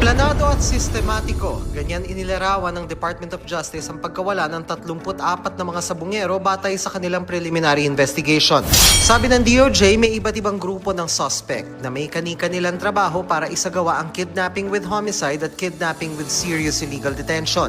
Planado at sistematiko, ganyan inilarawan ng Department of Justice ang pagkawala ng 34 na mga sabungero batay sa kanilang preliminary investigation. Sabi ng DOJ, may iba't ibang grupo ng suspect na may kani-kanilang trabaho para isagawa ang kidnapping with homicide at kidnapping with serious illegal detention.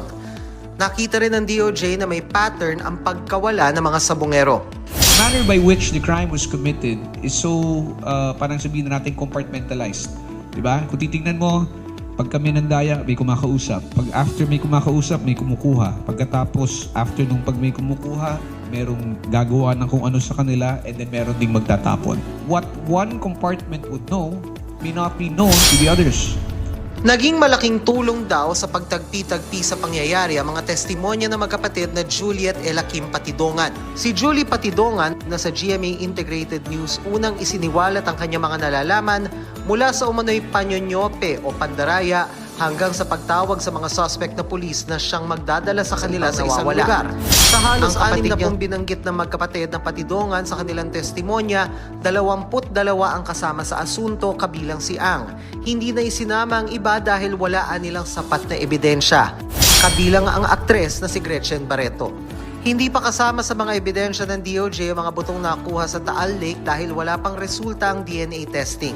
Nakita rin ng DOJ na may pattern ang pagkawala ng mga sabungero. The manner by which the crime was committed is so, uh, parang sabihin na natin, compartmentalized. Diba? Kung titingnan mo, pag kami nandaya, may kumakausap. Pag after may kumakausap, may kumukuha. Pagkatapos, after nung pag may kumukuha, merong gagawa ng kung ano sa kanila and then meron ding magtatapon. What one compartment would know may not be known to the others. Naging malaking tulong daw sa pagtagpi-tagpi sa pangyayari ang mga testimonya ng magkapatid na Juliet Elakim Patidongan. Si Julie Patidongan na sa GMA Integrated News unang isiniwalat ang kanyang mga nalalaman mula sa umano'y panyonyope o pandaraya hanggang sa pagtawag sa mga suspect na pulis na siyang magdadala sa kanila sa isang lugar. Sa halos anim na pong binanggit ng magkapatid na patidongan sa kanilang testimonya, 22 ang kasama sa asunto kabilang si Ang. Hindi na isinama ang iba dahil walaan nilang sapat na ebidensya. Kabilang ang aktres na si Gretchen Barreto. Hindi pa kasama sa mga ebidensya ng DOJ ang mga butong nakuha sa Taal Lake dahil wala pang resulta ang DNA testing.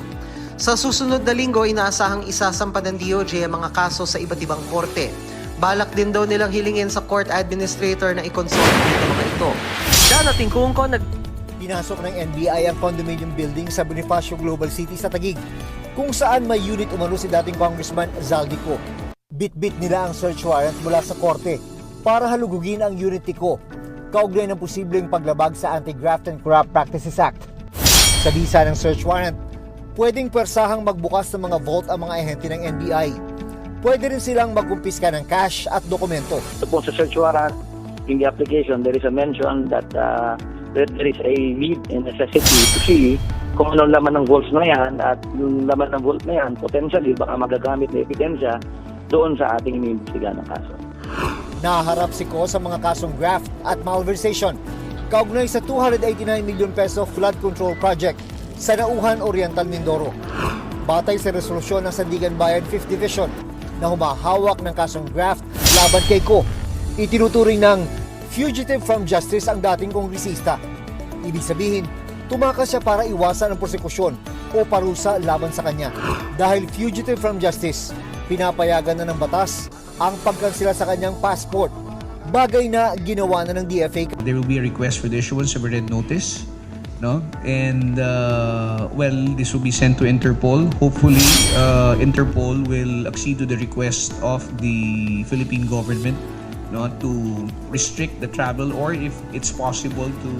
Sa susunod na linggo, inaasahang isasampa ng DOJ ang mga kaso sa iba't ibang korte. Balak din daw nilang hilingin sa court administrator na i-consolidate ang mga ito. Danating Kungko, nag Pinasok ng NBI ang condominium building sa Bonifacio Global City sa Taguig, kung saan may unit umano si dating Congressman Zaldico. Bit-bit nila ang search warrant mula sa korte para halugugin ang unit ko, kaugnay ng posibleng paglabag sa Anti-Graft and Corrupt Practices Act. Sa bisa ng search warrant, pwedeng persahang magbukas ng mga vault ang mga ahente ng NBI. Pwede rin silang magkumpiska ng cash at dokumento. Ito po sa search warrant, in the application, there is a mention that uh, that there is a need and necessity to see kung anong laman ng vaults na yan at yung laman ng vault na yan, potentially baka magagamit na ebidensya doon sa ating iniimbestigahan ng kaso. Naharap si Ko sa mga kasong graft at malversation kaugnay sa 289 million peso flood control project sa Nauhan Oriental Mindoro. Batay sa resolusyon ng Sandigan Bayan 5th Division na humahawak ng kasong graft laban kay Ko, itinuturing ng fugitive from justice ang dating kongresista. Ibig sabihin, tumakas siya para iwasan ang prosekusyon o parusa laban sa kanya. Dahil fugitive from justice, pinapayagan na ng batas ang pagkansila sa kanyang passport. Bagay na ginawa na ng DFA There will be a request for the issuance of a red notice. No? And, uh, well, this will be sent to Interpol. Hopefully, uh, Interpol will accede to the request of the Philippine government no, to restrict the travel or if it's possible to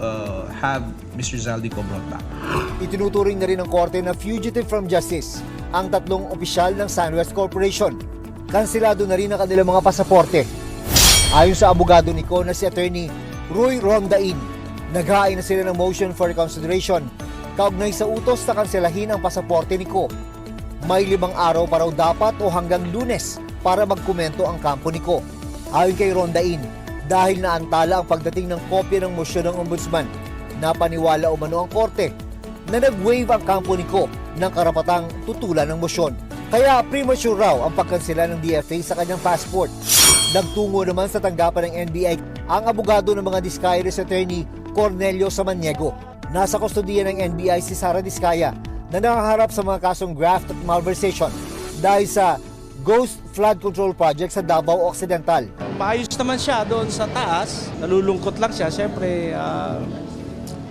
uh, have Mr. Zaldico brought back. Itinuturing na rin ng korte na fugitive from justice ang tatlong opisyal ng SunWest Corporation. Kansilado na rin ang kanilang mga pasaporte. Ayon sa abogado ni Ko na si Attorney Roy Rondain, naghain na sila ng motion for reconsideration kaugnay sa utos na kanselahin ang pasaporte ni Ko. May limang araw pa raw dapat o hanggang lunes para magkomento ang kampo ni Ko. Ayon kay Rondain, dahil naantala ang pagdating ng kopya ng motion ng ombudsman, napaniwala umano ang korte na nag-waive ang kampo ni Ko ng karapatang tutulan ng motion. Kaya premature raw ang pagkansela ng DFA sa kanyang passport. Nagtungo naman sa tanggapan ng NBI ang abogado ng mga Discayeres attorney Cornelio Samaniego. Nasa kustodiya ng NBI si Sara Discaya na nakaharap sa mga kasong graft at malversation dahil sa Ghost Flood Control Project sa Davao Occidental. Maayos naman siya doon sa taas. Nalulungkot lang siya. Siyempre, ah,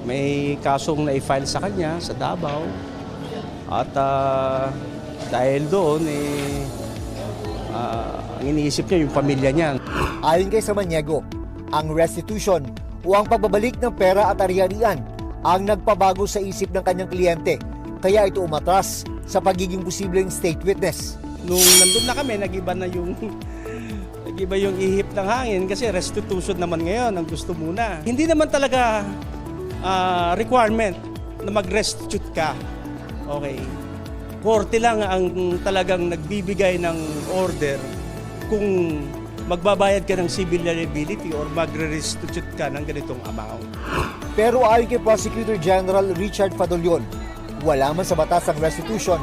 may kasong na-file sa kanya sa Davao. At ah, dahil doon, eh, ah, ang iniisip niya yung pamilya niya. Ayon kay Samaniego, ang restitution o ang pagbabalik ng pera at ari-arian ang nagpabago sa isip ng kanyang kliyente. Kaya ito umatras sa pagiging posibleng state witness. Nung nandun na kami, nagiba na yung nagiba yung ihip ng hangin kasi restitution naman ngayon ang gusto muna. Hindi naman talaga ah, requirement na mag-restitute ka. Okay. Korte lang ang talagang nagbibigay ng order kung magbabayad ka ng civil liability or magre-restitute ka ng ganitong amount. Pero ayon kay Prosecutor General Richard Fadolion, wala man sa batas ang restitution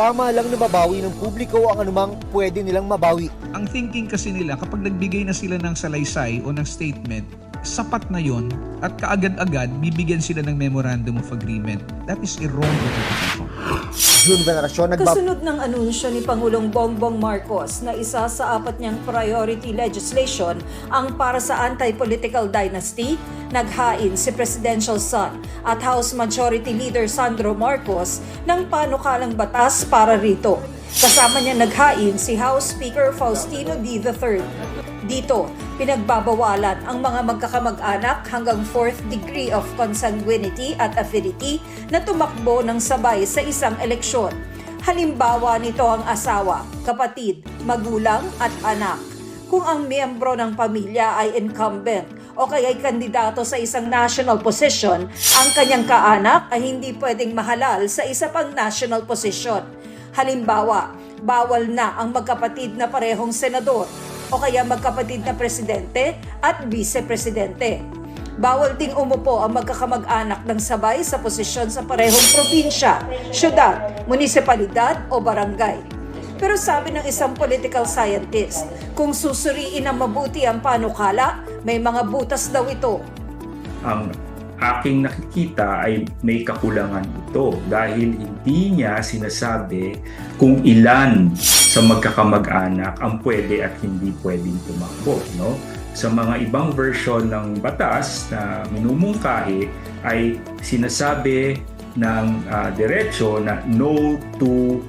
tama lang na mabawi ng publiko ang anumang pwede nilang mabawi. Ang thinking kasi nila, kapag nagbigay na sila ng salaysay o ng statement, sapat na yon at kaagad-agad bibigyan sila ng memorandum of agreement. That is a wrong interpretation. June Veneracion nagbab... Kasunod ng anunsyo ni Pangulong Bongbong Marcos na isa sa apat niyang priority legislation ang para sa anti-political dynasty, naghain si presidential son at House Majority Leader Sandro Marcos ng panukalang batas para rito. Kasama niya naghain si House Speaker Faustino D. III. Dito, pinagbabawalan ang mga magkakamag-anak hanggang fourth degree of consanguinity at affinity na tumakbo ng sabay sa isang eleksyon. Halimbawa nito ang asawa, kapatid, magulang at anak. Kung ang miyembro ng pamilya ay incumbent o kaya'y kandidato sa isang national position, ang kanyang kaanak ay hindi pwedeng mahalal sa isa pang national position. Halimbawa, bawal na ang magkapatid na parehong senador o kaya magkapatid na presidente at vice-presidente. Bawal ding umupo ang magkakamag-anak ng sabay sa posisyon sa parehong probinsya, syudad, munisipalidad o barangay. Pero sabi ng isang political scientist, kung susuriin ng mabuti ang panukala, may mga butas daw ito. ang aking nakikita ay may kakulangan ito dahil hindi niya sinasabi kung ilan sa magkakamag-anak ang pwede at hindi pwedeng tumakbo. No? Sa mga ibang version ng batas na minumungkahi ay sinasabi ng ah, diretsyo na no to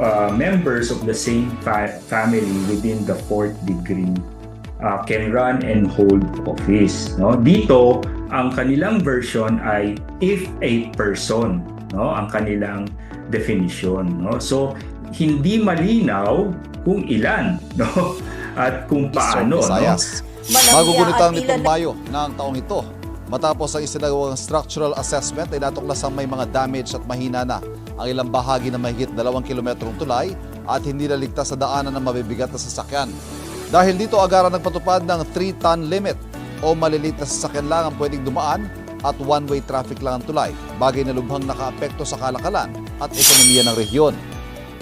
uh, members of the same fa- family within the fourth degree uh, can run and hold office. No? Dito, ang kanilang version ay if a person, no? ang kanilang definition. No? So, hindi malinaw kung ilan no? at kung paano. No? Manamya Magugunitang at ilan nitong Mayo ng taong ito. Matapos ang isinagawang structural assessment ay natuklasang may mga damage at mahina na ang ilang bahagi na mahigit 2 kilometrong tulay at hindi naligtas sa daanan ng mabibigat na sasakyan. Dahil dito agaran nagpatupad ng 3-ton limit o maliliit na sasakyan lang ang pwedeng dumaan at one-way traffic lang ang tulay, bagay na lubhang nakaapekto sa kalakalan at ekonomiya ng rehiyon.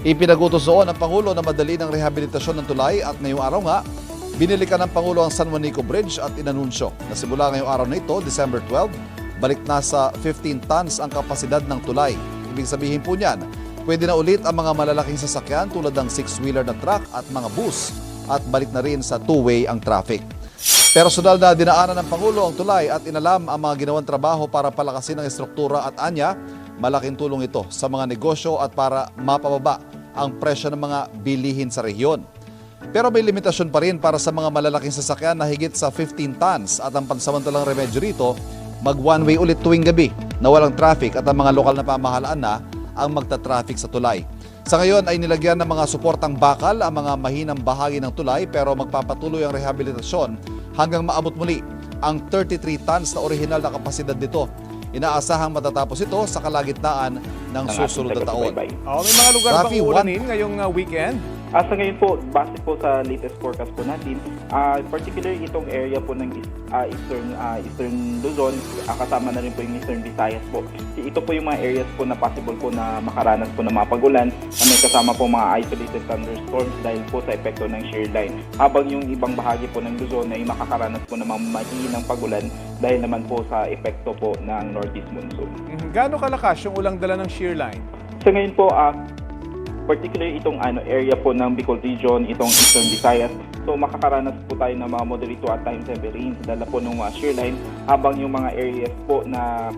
Ipinagutos noon ng Pangulo na madali ng rehabilitasyon ng tulay at ngayong araw nga, binilikan ng Pangulo ang San Juanico Bridge at inanunsyo na simula ngayong araw na ito, December 12, balik na sa 15 tons ang kapasidad ng tulay. Ibig sabihin po niyan, pwede na ulit ang mga malalaking sasakyan tulad ng six-wheeler na truck at mga bus at balik na rin sa two-way ang traffic. Personal na dinaanan ng Pangulo ang tulay at inalam ang mga ginawang trabaho para palakasin ang estruktura at anya, malaking tulong ito sa mga negosyo at para mapababa ang presyo ng mga bilihin sa rehiyon. Pero may limitasyon pa rin para sa mga malalaking sasakyan na higit sa 15 tons at ang pansamantalang remedyo rito, mag one-way ulit tuwing gabi na walang traffic at ang mga lokal na pamahalaan na ang magta-traffic sa tulay. Sa ngayon ay nilagyan ng mga suportang bakal ang mga mahinang bahagi ng tulay pero magpapatuloy ang rehabilitasyon hanggang maabot muli ang 33 tons na orihinal na kapasidad nito. Inaasahang matatapos ito sa kalagitnaan ng susunod na taon. Oh, may mga lugar Rafi, bang one- uulanin ngayong uh, weekend? Ah, sa ngayon po, base po sa latest forecast po natin, ah particular itong area po ng ah, Eastern ah, Eastern Luzon, ah, kasama na rin po yung Eastern Visayas po. Ito po yung mga areas po na possible po na makaranas po ng mga pagulan na may kasama po mga isolated thunderstorms dahil po sa epekto ng shear line. Habang yung ibang bahagi po ng Luzon ay makakaranas po ng mga mahihinang pagulan dahil naman po sa epekto po ng northeast monsoon. Mhm. Gaano kalakas yung ulang dala ng shear line? Sa ngayon po, ah, particular itong ano area po ng Bicol region, itong Eastern Visayas. So makakaranas po tayo ng mga moderate at times heavy rains dala po ng uh, shear line habang yung mga areas po na,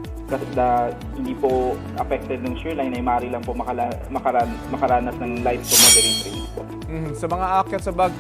na hindi po affected ng shear line ay maaari lang po makala, makaran, makaranas ng light to moderate rains po. Mhm. Sa mga aakyat sa bag,